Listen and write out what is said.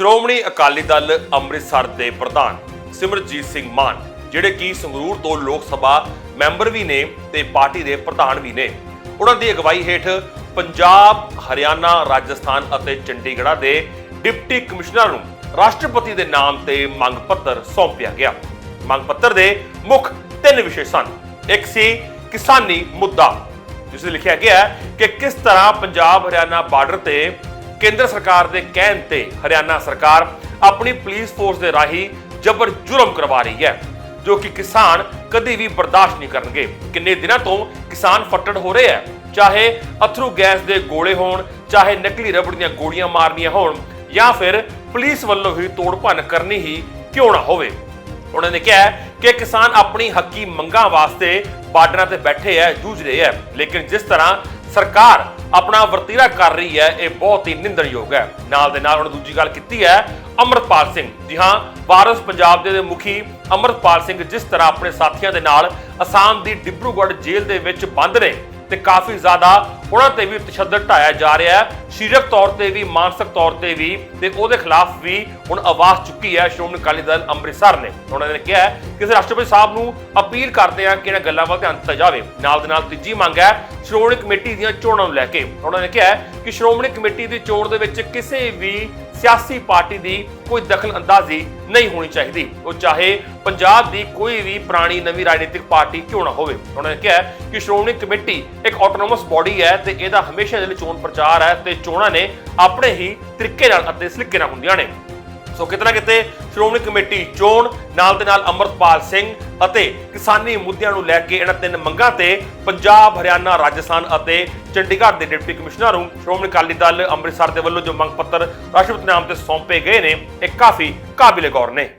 ਸ਼੍ਰੋਮਣੀ ਅਕਾਲੀ ਦਲ ਅੰਮ੍ਰਿਤਸਰ ਦੇ ਪ੍ਰਧਾਨ ਸਿਮਰਜੀਤ ਸਿੰਘ ਮਾਨ, ਜਿਹੜੇ ਕਿ ਸੰਗਰੂਰ ਤੋਂ ਲੋਕ ਸਭਾ ਮੈਂਬਰ ਵੀ ਨੇ ਤੇ ਪਾਰਟੀ ਦੇ ਪ੍ਰਧਾਨ ਵੀ ਨੇ। ਉਹਨਾਂ ਦੀ ਅਗਵਾਈ ਹੇਠ ਪੰਜਾਬ, ਹਰਿਆਣਾ, ਰਾਜਸਥਾਨ ਅਤੇ ਚੰਡੀਗੜ੍ਹ ਦੇ ਡਿਪਟੀ ਕਮਿਸ਼ਨਰ ਨੂੰ ਰਾਸ਼ਟਰਪਤੀ ਦੇ ਨਾਮ ਤੇ ਮੰਗ ਪੱਤਰ ਸੌਂਪਿਆ ਗਿਆ। ਮੰਗ ਪੱਤਰ ਦੇ ਮੁੱਖ ਤਿੰਨ ਵਿਸ਼ੇ ਸਨ। ਇੱਕ ਸੀ ਕਿਸਾਨੀ ਮੁੱਦਾ, ਜਿਸ ਵਿੱਚ ਲਿਖਿਆ ਗਿਆ ਹੈ ਕਿ ਕਿਸ ਤਰ੍ਹਾਂ ਪੰਜਾਬ ਹਰਿਆਣਾ ਬਾਰਡਰ ਤੇ ਕੇਂਦਰ ਸਰਕਾਰ ਦੇ ਕਹਿਣ ਤੇ ਹਰਿਆਣਾ ਸਰਕਾਰ ਆਪਣੀ ਪੁਲਿਸ ਫੋਰਸ ਦੇ ਰਾਹੀਂ ਜਬਰ ਜੁਰਮ ਕਰਵਾ ਰਹੀ ਹੈ, ਜੋ ਕਿ ਕਿਸਾਨ ਕਦੀ ਵੀ ਬਰਦਾਸ਼ਤ ਨਹੀਂ ਕਰਨਗੇ। ਕਿੰਨੇ ਦਿਨਾਂ ਤੋਂ ਕਿਸਾਨ ਫੱਟੜ ਹੋ ਰਹੇ ਹੈ, ਚਾਹੇ ਅਥਰੂ ਗੈਸ ਦੇ ਗੋਲੇ ਹੋਣ, ਚਾਹੇ ਨਕਲੀ ਰਬੜ ਦੀਆਂ ਗੋਲੀਆਂ ਮਾਰਨੀਆਂ ਹੋਣ, ਜਾਂ ਫਿਰ ਪੁਲਿਸ ਵੱਲੋਂ ਹੀ ਤੋੜ ਭੰਨ ਕਰਨੀ ਹੀ ਕਿਉਂ ਨਾ ਹੋਵੇ। ਉਹਨਾਂ ਨੇ ਕਿਹਾ ਕਿ ਕਿਸਾਨ ਆਪਣੀ ਹੱਕੀ ਮੰਗਾਂ ਵਾਸਤੇ ਬਾਰਡਰਾਂ ਤੇ ਬੈਠੇ ਹੈ, ਜੂਝ ਰਹੇ ਹੈ, ਲੇਕਿਨ ਜਿਸ ਤਰ੍ਹਾਂ ਸਰਕਾਰ ਆਪਣਾ ਵਰਤੀਰਾ ਕਰ ਰਹੀ ਹੈ, ਇਹ ਬਹੁਤ ਹੀ ਨਿੰਦਣਯੋਗ ਹੈ। ਨਾਲ ਦੇ ਨਾਲ ਉਹਨਾਂ ਦੂਜੀ ਗੱਲ ਕੀਤੀ ਹੈ ਅਮਰਪਾਲ ਸਿੰਘ। ਜੀ ਹਾਂ, ਵਾਰਸ ਪੰਜਾਬ ਦੇ ਮੁਖੀ ਅਮਰਪਾਲ ਸਿੰਘ ਜਿਸ ਤਰ੍ਹਾਂ ਆਪਣੇ ਸਾਥੀਆਂ ਦੇ ਨਾਲ ਅਸਾਮ ਦੀ ਡਿਬਰੂਗੜ੍ਹ ਜੇਲ੍ਹ ਦੇ ਵਿੱਚ ਬੰਦ ਨੇ। ਤੇ ਕਾਫੀ ਜ਼ਿਆਦਾ ਉਹਨਾਂ ਤੇ ਵੀ ਤਸ਼ੱਦਦ ਢਾਇਆ ਜਾ ਰਿਹਾ ਹੈ। ਸਰੀਰਕ ਤੌਰ ਤੇ ਵੀ, ਮਾਨਸਿਕ ਤੌਰ ਤੇ ਵੀ ਤੇ ਉਹਦੇ ਖਿਲਾਫ ਵੀ ਹੁਣ ਆਵਾਜ਼ ਚੁੱਕੀ ਹੈ ਸ਼੍ਰੋਮਣੀ ਅਕਾਲੀ ਦਲ ਅੰਮ੍ਰਿਤਸਰ ਨੇ। ਉਹਨਾਂ ਨੇ ਕਿਹਾ ਕਿ ਅਸੀਂ ਰਾਸ਼ਟਰਪਤੀ ਸਾਹਿਬ ਨੂੰ ਅਪੀਲ ਕਰਦੇ ਹਾਂ ਕਿ ਇਹਨਾਂ ਗੱਲਾਂ ਵੱਲ ਧਿਆਨ ਦਿੱਤਾ ਜਾਵੇ। ਨਾਲ ਦੇ ਨਾਲ ਤੀਜੀ ਮੰਗ ਹੈ ਸ਼੍ਰੋਮਣੀ ਕਮੇਟੀ ਦੀਆਂ ਚੋਣਾਂ ਨੂੰ ਲੈ ਕੇ। ਉਹਨਾਂ ਨੇ ਕਿਹਾ ਕਿ ਸ਼੍ਰੋਮਣੀ ਕਮੇਟੀ ਦੀ ਚੋਣ ਦੇ ਵਿੱਚ ਕਿਸੇ ਵੀ ਸਿਆਸੀ ਪਾਰਟੀ ਦੀ ਕੋਈ ਦਖਲ ਅੰਦਾਜ਼ੀ ਨਹੀਂ ਹੋਣੀ ਚਾਹੀਦੀ। ਉਹ ਚਾਹੇ ਪੰਜਾਬ ਦੀ ਕੋਈ ਵੀ ਪੁਰਾਣੀ ਨਵੀਂ ਰਾਜਨੀਤਿਕ ਪਾਰਟੀ ਕਿਉਂ ਨਾ ਹੋਵੇ। ਉਹਨਾਂ ਨੇ ਕਿਹਾ ਕਿ ਸ਼੍ਰੋਮਣੀ ਕਮੇਟੀ ਇੱਕ ਆਟੋਨੋਮਸ ਬਾਡੀ ਹੈ ਤੇ ਇਹਦਾ ਹਮੇਸ਼ਾ ਦੇ ਲਈ ਚੋਣ ਪ੍ਰਚਾਰ ਹੈ ਤੇ ਚੋਣਾਂ ਨੇ ਆਪਣੇ ਹੀ ਤਰੀਕੇ ਨਾਲ ਅਤੇ ਸਲੀਕੇ ਨਾਲ ਹੁੰਦੀਆਂ ਨੇ। ਸੋ ਕਿਤੇ ਨਾ ਕਿਤੇ ਸ਼੍ਰੋਮਣੀ ਕਮੇਟੀ ਚੋਣ, ਨਾਲ ਦੇ ਨਾਲ ਅਮਰਪਾਲ ਸਿੰਘ ਅਤੇ ਕਿਸਾਨੀ ਮੁੱਦਿਆਂ ਨੂੰ ਲੈ ਕੇ ਇਹਨਾਂ ਤਿੰਨ ਮੰਗਾਂ ਤੇ ਪੰਜਾਬ, ਹਰਿਆਣਾ, ਰਾਜਸਥਾਨ ਅਤੇ ਚੰਡੀਗੜ੍ਹ ਦੇ ਡਿਪਟੀ ਕਮਿਸ਼ਨਰ ਨੂੰ ਸ਼੍ਰੋਮਣੀ ਅਕਾਲੀ ਦਲ ਅੰਮ੍ਰਿਤਸਰ ਦੇ ਵੱਲੋਂ ਜੋ ਮੰਗ ਪੱਤਰ ਰਾਸ਼ਟਰਪਤੀ ਨਾਮ ਤੇ ਸੌਂਪੇ ਗਏ ਨੇ, ਇਹ ਕਾਫੀ ਕਾਬਿਲੇ ਗੌਰ ਨੇ।